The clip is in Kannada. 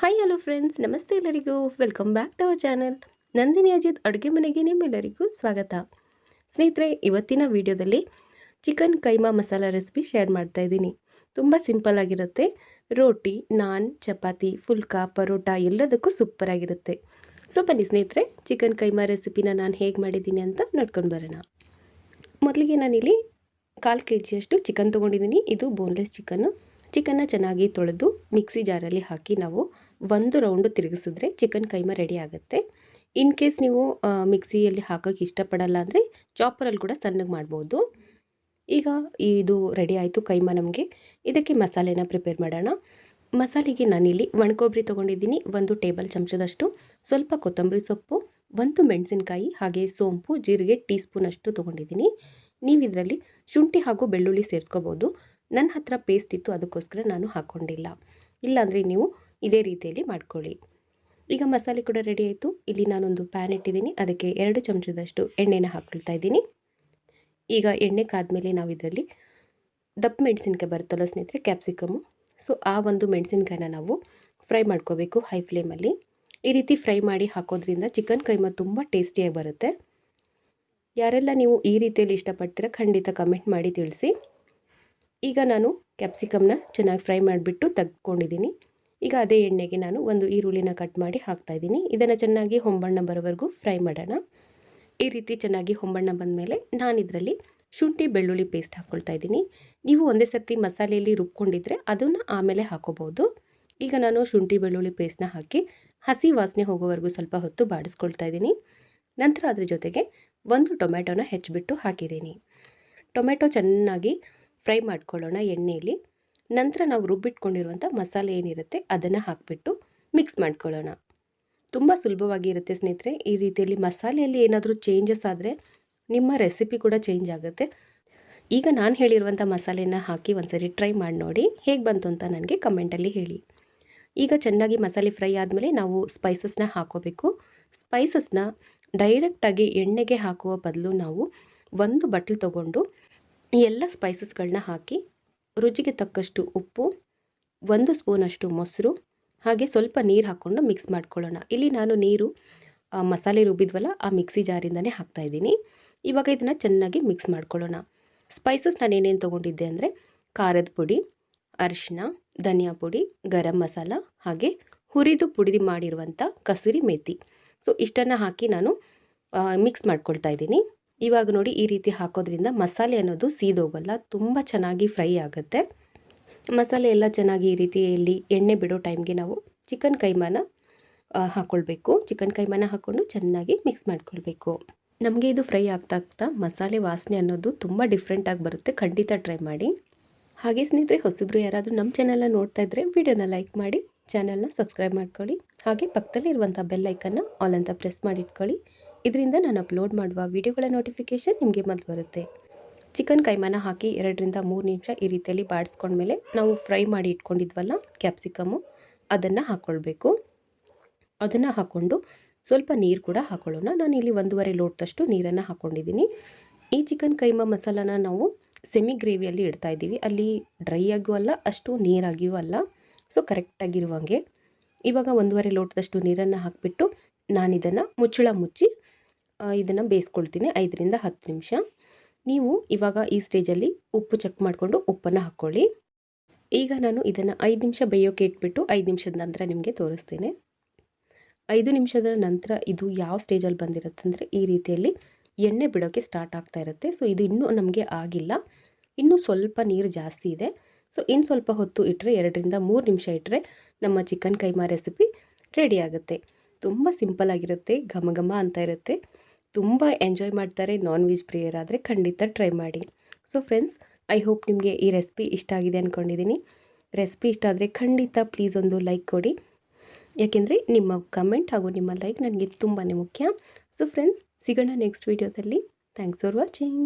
ಹಾಯ್ ಹಲೋ ಫ್ರೆಂಡ್ಸ್ ನಮಸ್ತೆ ಎಲ್ಲರಿಗೂ. Welcome back to our channel Nandini Ajith ಅಡುಗೆ ಮನೆಗೆ ನಿಮ್ಮೆಲ್ಲರಿಗೂ ಸ್ವಾಗತ. ಸ್ನೇಹಿತರೆ, ಇವತ್ತಿನ ವಿಡಿಯೋದಲ್ಲಿ chicken keema masala recipe share ಮಾಡ್ತಾ ಇದ್ದೀನಿ. ತುಂಬ ಸಿಂಪಲ್ ಆಗಿರುತ್ತೆ. ರೋಟಿ, ನಾನ್, ಚಪಾತಿ, ಫುಲ್ಕಾ, ಪರೋಟ ಎಲ್ಲದಕ್ಕೂ ಸೂಪರ್ ಆಗಿರುತ್ತೆ. ಸೊ ಬನ್ನಿ ಸ್ನೇಹಿತರೆ ಚಿಕನ್ ಕೈಮಾ ರೆಸಿಪಿನ ನಾನು ಹೇಗೆ ಮಾಡಿದ್ದೀನಿ ಅಂತ ನೋಡ್ಕೊಂಡು ಬರೋಣ. ಮೊದಲಿಗೆ ನಾನಿಲ್ಲಿ ಕಾಲು ಕೆ ಜಿಯಷ್ಟು ಚಿಕನ್ ತೊಗೊಂಡಿದ್ದೀನಿ. ಇದು ಬೋನ್ಲೆಸ್ ಚಿಕನ್ನು ಚಿಕನ್ನ ಚೆನ್ನಾಗಿ ತೊಳೆದು ಮಿಕ್ಸಿ ಜಾರಲ್ಲಿ ಹಾಕಿ ನಾವು ಒಂದು ರೌಂಡು ತಿರುಗಿಸಿದ್ರೆ ಚಿಕನ್ ಕೈಮಾ ರೆಡಿ ಆಗುತ್ತೆ. ಇನ್ ಕೇಸ್ ನೀವು ಮಿಕ್ಸಿಯಲ್ಲಿ ಹಾಕೋಕ್ಕೆ ಇಷ್ಟಪಡಲ್ಲ ಅಂದರೆ ಚಾಪರಲ್ಲಿ ಕೂಡ ಸಣ್ಣಗೆ ಮಾಡ್ಬೋದು. ಈಗ ಇದು ರೆಡಿ ಆಯಿತು ಕೈಮಾ ನಮಗೆ. ಇದಕ್ಕೆ ಮಸಾಲೆನ ಪ್ರಿಪೇರ್ ಮಾಡೋಣ. ಮಸಾಲೆಗೆ ನಾನಿಲ್ಲಿ ಒಣಕೊಬ್ಬರಿ ತೊಗೊಂಡಿದ್ದೀನಿ, ಒಂದು ಟೇಬಲ್ ಚಮಚದಷ್ಟು. ಸ್ವಲ್ಪ ಕೊತ್ತಂಬರಿ ಸೊಪ್ಪು, ಒಂದು ಮೆಣಸಿನಕಾಯಿ, ಹಾಗೆ ಸೋಂಪು, ಜೀರಿಗೆ ಟೀ ಸ್ಪೂನಷ್ಟು ತೊಗೊಂಡಿದ್ದೀನಿ. ನೀವು ಇದರಲ್ಲಿ ಶುಂಠಿ ಹಾಗೂ ಬೆಳ್ಳುಳ್ಳಿ ಸೇರಿಸ್ಕೋಬೋದು. ನನ್ನ ಹತ್ರ ಪೇಸ್ಟ್ ಇತ್ತು, ಅದಕ್ಕೋಸ್ಕರ ನಾನು ಹಾಕ್ಕೊಂಡಿಲ್ಲ ಇಲ್ಲಾಂದರೆ ನೀವು ಇದೇ ರೀತಿಯಲ್ಲಿ ಮಾಡ್ಕೊಳ್ಳಿ. ಈಗ ಮಸಾಲೆ ಕೂಡ ರೆಡಿ ಆಯಿತು. ಇಲ್ಲಿ ನಾನೊಂದು ಪ್ಯಾನ್ ಇಟ್ಟಿದ್ದೀನಿ. ಅದಕ್ಕೆ ಎರಡು ಚಮಚದಷ್ಟು ಎಣ್ಣೆನ ಹಾಕ್ಕೊಳ್ತಾ ಇದ್ದೀನಿ. ಈಗ ಎಣ್ಣೆ ಕಾದ್ಮೇಲೆ ನಾವು ಇದರಲ್ಲಿ ದಪ್ಪ ಮೆಣಸಿನ್ಕಾಯಿ ಬರುತ್ತಲ್ಲ ಸ್ನೇಹಿತರೆ ಕ್ಯಾಪ್ಸಿಕಮ್ಮು ಸೊ ಆ ಒಂದು ಮೆಣಸಿನ್ಕಾಯಿನ ನಾವು ಫ್ರೈ ಮಾಡ್ಕೋಬೇಕು ಹೈ ಫ್ಲೇಮಲ್ಲಿ ಈ ರೀತಿ ಫ್ರೈ ಮಾಡಿ ಹಾಕೋದ್ರಿಂದ ಚಿಕನ್ ಕೈಮ ತುಂಬ ಟೇಸ್ಟಿಯಾಗಿ ಬರುತ್ತೆ. ಯಾರೆಲ್ಲ ನೀವು ಈ ರೀತಿಯಲ್ಲಿ ಇಷ್ಟಪಡ್ತೀರ ಖಂಡಿತ ಕಮೆಂಟ್ ಮಾಡಿ ತಿಳಿಸಿ. ಈಗ ನಾನು ಕ್ಯಾಪ್ಸಿಕಮ್ನ ಚೆನ್ನಾಗಿ ಫ್ರೈ ಮಾಡಿಬಿಟ್ಟು ತೆಗೆದುಕೊಂಡಿದ್ದೀನಿ. ಈಗ ಅದೇ ಎಣ್ಣೆಗೆ ನಾನು ಒಂದು ಈರುಳ್ಳಿನ ಕಟ್ ಮಾಡಿ ಹಾಕ್ತಾಯಿದ್ದೀನಿ ಇದನ್ನು ಚೆನ್ನಾಗಿ ಹೊಂಬಣ್ಣ ಬರೋವರೆಗೂ ಫ್ರೈ ಮಾಡೋಣ. ಈ ರೀತಿ ಚೆನ್ನಾಗಿ ಹೊಂಬಣ್ಣ ಬಂದಮೇಲೆ ನಾನು ಇದರಲ್ಲಿ ಶುಂಠಿ ಬೆಳ್ಳುಳ್ಳಿ ಪೇಸ್ಟ್ ಹಾಕ್ಕೊಳ್ತಾ ಇದ್ದೀನಿ. ನೀವು ಒಂದೇ ಸರ್ತಿ ಮಸಾಲೆಯಲ್ಲಿ ರುಬ್ಕೊಂಡಿದ್ರೆ ಅದನ್ನು ಆಮೇಲೆ ಹಾಕೋಬೋದು ಈಗ ನಾನು ಶುಂಠಿ ಬೆಳ್ಳುಳ್ಳಿ ಪೇಸ್ಟ್ನ ಹಾಕಿ ಹಸಿ ವಾಸನೆ ಹೋಗೋವರೆಗೂ ಸ್ವಲ್ಪ ಹೊತ್ತು ಬಾಡಿಸ್ಕೊಳ್ತಾ ಇದ್ದೀನಿ. ನಂತರ ಅದ್ರ ಜೊತೆಗೆ ಒಂದು ಟೊಮೆಟೊನ ಹೆಚ್ಚಿಬಿಟ್ಟು ಹಾಕಿದ್ದೀನಿ. ಟೊಮೆಟೊ ಚೆನ್ನಾಗಿ ಫ್ರೈ ಮಾಡ್ಕೊಳ್ಳೋಣ ಎಣ್ಣೆಯಲ್ಲಿ ನಂತರ ನಾವು ರುಬ್ಬಿಟ್ಕೊಂಡಿರುವಂಥ ಮಸಾಲೆ ಏನಿರುತ್ತೆ ಅದನ್ನು ಹಾಕಿಬಿಟ್ಟು ಮಿಕ್ಸ್ ಮಾಡ್ಕೊಳ್ಳೋಣ. ತುಂಬ ಸುಲಭವಾಗಿ ಇರುತ್ತೆ ಸ್ನೇಹಿತರೆ, ಈ ರೀತಿಯಲ್ಲಿ ಮಸಾಲೆಯಲ್ಲಿ ಏನಾದರೂ ಚೇಂಜಸ್ ಆದರೆ ನಿಮ್ಮ ರೆಸಿಪಿ ಕೂಡ ಚೇಂಜ್ ಆಗುತ್ತೆ. ಈಗ ನಾನು ಹೇಳಿರುವಂಥ ಮಸಾಲೆನ ಹಾಕಿ ಒಂದ್ಸರಿ ಟ್ರೈ ಮಾಡಿ ನೋಡಿ ಹೇಗೆ ಬಂತು ಅಂತ ನನಗೆ ಕಮೆಂಟಲ್ಲಿ ಹೇಳಿ. ಈಗ ಚೆನ್ನಾಗಿ ಮಸಾಲೆ ಫ್ರೈ ಆದಮೇಲೆ ನಾವು ಸ್ಪೈಸಸ್ನ ಹಾಕೋಬೇಕು. ಸ್ಪೈಸಸ್ನ ಡೈರೆಕ್ಟಾಗಿ ಎಣ್ಣೆಗೆ ಹಾಕುವ ಬದಲು ನಾವು ಒಂದು ಬಟ್ಲು ತೊಗೊಂಡು ಎಲ್ಲ ಸ್ಪೈಸಸ್ಗಳನ್ನ ಹಾಕಿ ರುಚಿಗೆ ತಕ್ಕಷ್ಟು ಉಪ್ಪು, ಒಂದು ಸ್ಪೂನಷ್ಟು ಮೊಸರು, ಹಾಗೆ ಸ್ವಲ್ಪ ನೀರು ಹಾಕ್ಕೊಂಡು ಮಿಕ್ಸ್ ಮಾಡ್ಕೊಳ್ಳೋಣ. ಇಲ್ಲಿ ನಾನು ನೀರು ಮಸಾಲೆ ರುಬ್ಬಿದ್ವಲ್ಲ, ಆ ಮಿಕ್ಸಿ ಜಾರಿಂದನೇ ಹಾಕ್ತಾಯಿದ್ದೀನಿ ಇವಾಗ ಇದನ್ನು ಚೆನ್ನಾಗಿ ಮಿಕ್ಸ್ ಮಾಡ್ಕೊಳ್ಳೋಣ. ಸ್ಪೈಸಸ್ ನಾನು ಏನೇನು ತೊಗೊಂಡಿದ್ದೆ ಅಂದರೆ, ಖಾರದ ಪುಡಿ ಅರಿಶಿನ ಧನಿಯಾ ಪುಡಿ, ಗರಂ ಮಸಾಲ, ಹಾಗೆ ಹುರಿದು ಪುಡಿ ಮಾಡಿರುವಂಥ ಕಸೂರಿ ಮೇಥಿ ಸೊ ಇಷ್ಟನ್ನು ಹಾಕಿ ನಾನು ಮಿಕ್ಸ್ ಮಾಡ್ಕೊಳ್ತಾ ಇದ್ದೀನಿ. ಇವಾಗ ನೋಡಿ ಈ ರೀತಿ ಹಾಕೋದ್ರಿಂದ ಮಸಾಲೆ ಅನ್ನೋದು ಸೀದೋಗಲ್ಲ, ತುಂಬ ಚೆನ್ನಾಗಿ ಫ್ರೈ ಆಗುತ್ತೆ. ಮಸಾಲೆ ಎಲ್ಲ ಚೆನ್ನಾಗಿ ಈ ರೀತಿಯಲ್ಲಿ ಎಣ್ಣೆ ಬಿಡೋ ಟೈಮ್ಗೆ ನಾವು ಚಿಕನ್ ಕೈಮಾನ ಹಾಕ್ಕೊಳ್ಬೇಕು ಚಿಕನ್ ಕೈಮಾನ ಹಾಕ್ಕೊಂಡು ಚೆನ್ನಾಗಿ ಮಿಕ್ಸ್ ಮಾಡ್ಕೊಳ್ಬೇಕು. ನಮಗೆ ಇದು ಫ್ರೈ ಆಗ್ತಾ ಆಗ್ತಾ ಮಸಾಲೆ ವಾಸನೆ ಅನ್ನೋದು ತುಂಬ ಡಿಫ್ರೆಂಟಾಗಿ ಬರುತ್ತೆ. ಖಂಡಿತ ಟ್ರೈ ಮಾಡಿ. ಹಾಗೆ ಸ್ನೇಹಿತರೆ, ಹೊಸಬ್ರು ಯಾರಾದರೂ ನಮ್ಮ ಚಾನಲ್ನ ನೋಡ್ತಾ ಇದ್ದರೆ ವಿಡಿಯೋನ ಲೈಕ್ ಮಾಡಿ, ಚಾನಲ್ನ ಸಬ್ಸ್ಕ್ರೈಬ್ ಮಾಡ್ಕೊಳ್ಳಿ. ಹಾಗೆ ಪಕ್ಕದಲ್ಲಿ ಇರುವಂಥ ಬೆಲ್ಲೈಕನ್ನು ಆಲ್ ಅಂತ ಪ್ರೆಸ್ ಮಾಡಿ ಇಟ್ಕೊಳ್ಳಿ. ಇದರಿಂದ ನಾನು ಅಪ್ಲೋಡ್ ಮಾಡುವ ವಿಡಿಯೋಗಳ ನೋಟಿಫಿಕೇಷನ್ ನಿಮಗೆ ಮೊದಲು ಬರುತ್ತೆ. ಚಿಕನ್ ಕೈಮಾನ ಹಾಕಿ ಎರಡರಿಂದ ಮೂರು ನಿಮಿಷ ಈ ರೀತಿಯಲ್ಲಿ ಬಾಡಿಸ್ಕೊಂಡ್ಮೇಲೆ ನಾವು ಫ್ರೈ ಮಾಡಿ ಇಟ್ಕೊಂಡಿದ್ವಲ್ಲ ಕ್ಯಾಪ್ಸಿಕಮ್ಮು ಅದನ್ನು ಹಾಕ್ಕೊಳ್ಬೇಕು ಅದನ್ನು ಹಾಕ್ಕೊಂಡು ಸ್ವಲ್ಪ ನೀರು ಕೂಡ ಹಾಕ್ಕೊಳ್ಳೋಣ ನಾನು ಇಲ್ಲಿ ಒಂದೂವರೆ ಲೋಟದಷ್ಟು ನೀರನ್ನು ಹಾಕ್ಕೊಂಡಿದ್ದೀನಿ ಈ ಚಿಕನ್ ಕೈಮ ಮಸಾಲಾನ ನಾವು ಸೆಮಿ ಗ್ರೇವಿಯಲ್ಲಿ ಇಡ್ತಾ ಇದ್ದೀವಿ. ಅಲ್ಲಿ ಡ್ರೈ ಆಗಿಯೂ ಅಲ್ಲ, ಅಷ್ಟು ನೀರಾಗಿಯೂ ಅಲ್ಲ. ಸೊ ಕರೆಕ್ಟಾಗಿರುವಂಗೆ ಇವಾಗ ಒಂದೂವರೆ ಲೋಟದಷ್ಟು ನೀರನ್ನು ಹಾಕಿಬಿಟ್ಟು ನಾನಿದನ್ನು ಮುಚ್ಚಳ ಮುಚ್ಚಿ ಇದನ್ನು ಬೇಯಿಸ್ಕೊಳ್ತೀನಿ. ಐದರಿಂದ ಹತ್ತು ನಿಮಿಷ. ನೀವು ಇವಾಗ ಈ ಸ್ಟೇಜಲ್ಲಿ ಉಪ್ಪು ಚೆಕ್ ಮಾಡಿಕೊಂಡು ಉಪ್ಪನ್ನು ಹಾಕ್ಕೊಳ್ಳಿ. ಈಗ ನಾನು ಇದನ್ನು ಐದು ನಿಮಿಷ ಬೇಯೋಕೆ ಇಟ್ಬಿಟ್ಟು ಐದು ನಿಮಿಷದ ನಂತರ ನಿಮಗೆ ತೋರಿಸ್ತೀನಿ. ಐದು ನಿಮಿಷದ ನಂತರ ಇದು ಯಾವ ಸ್ಟೇಜಲ್ಲಿ ಬಂದಿರುತ್ತೆ ಅಂದರೆ ಈ ರೀತಿಯಲ್ಲಿ ಎಣ್ಣೆ ಬಿಡೋಕ್ಕೆ ಸ್ಟಾರ್ಟ್ ಆಗ್ತಾ ಇರುತ್ತೆ. ಸೊ ಇದು ಇನ್ನೂ ನಮಗೆ ಆಗಿಲ್ಲ. ಇನ್ನೂ ಸ್ವಲ್ಪ ನೀರು ಜಾಸ್ತಿ ಇದೆ. ಸೊ ಇನ್ನು ಸ್ವಲ್ಪ ಹೊತ್ತು ಇಟ್ಟರೆ ಎರಡರಿಂದ ಮೂರು ನಿಮಿಷ ಇಟ್ಟರೆ ನಮ್ಮ ಚಿಕನ್ ಕೈಮಾ ರೆಸಿಪಿ ರೆಡಿ ಆಗುತ್ತೆ. ತುಂಬ ಸಿಂಪಲ್ ಆಗಿರುತ್ತೆ, ಘಮ ಘಮ ಅಂತ ಇರುತ್ತೆ. ತುಂಬ ಎಂಜಾಯ್ ಮಾಡ್ತಾರೆ ನಾನ್ ವೆಜ್ ಪ್ರಿಯರಾದರೆ ಖಂಡಿತ ಟ್ರೈ ಮಾಡಿ. ಸೊ ಫ್ರೆಂಡ್ಸ್ ಐ ಹೋಪ್ ನಿಮಗೆ ಈ ರೆಸಿಪಿ ಇಷ್ಟ ಆಗಿದೆ ಅಂದ್ಕೊಂಡಿದ್ದೀನಿ ರೆಸಿಪಿ ಇಷ್ಟ ಆದರೆ ಖಂಡಿತ ಪ್ಲೀಸ್ ಒಂದು ಲೈಕ್ ಕೊಡಿ. ಯಾಕೆಂದರೆ ನಿಮ್ಮ ಕಮೆಂಟ್ ಹಾಗೂ ನಿಮ್ಮ ಲೈಕ್ ನನಗೆ ತುಂಬಾ ಮುಖ್ಯ. ಸೊ ಫ್ರೆಂಡ್ಸ್ ಸಿಗೋಣ ನೆಕ್ಸ್ಟ್ ವೀಡಿಯೋದಲ್ಲಿ ಥ್ಯಾಂಕ್ಸ್ ಫಾರ್ ವಾಚಿಂಗ್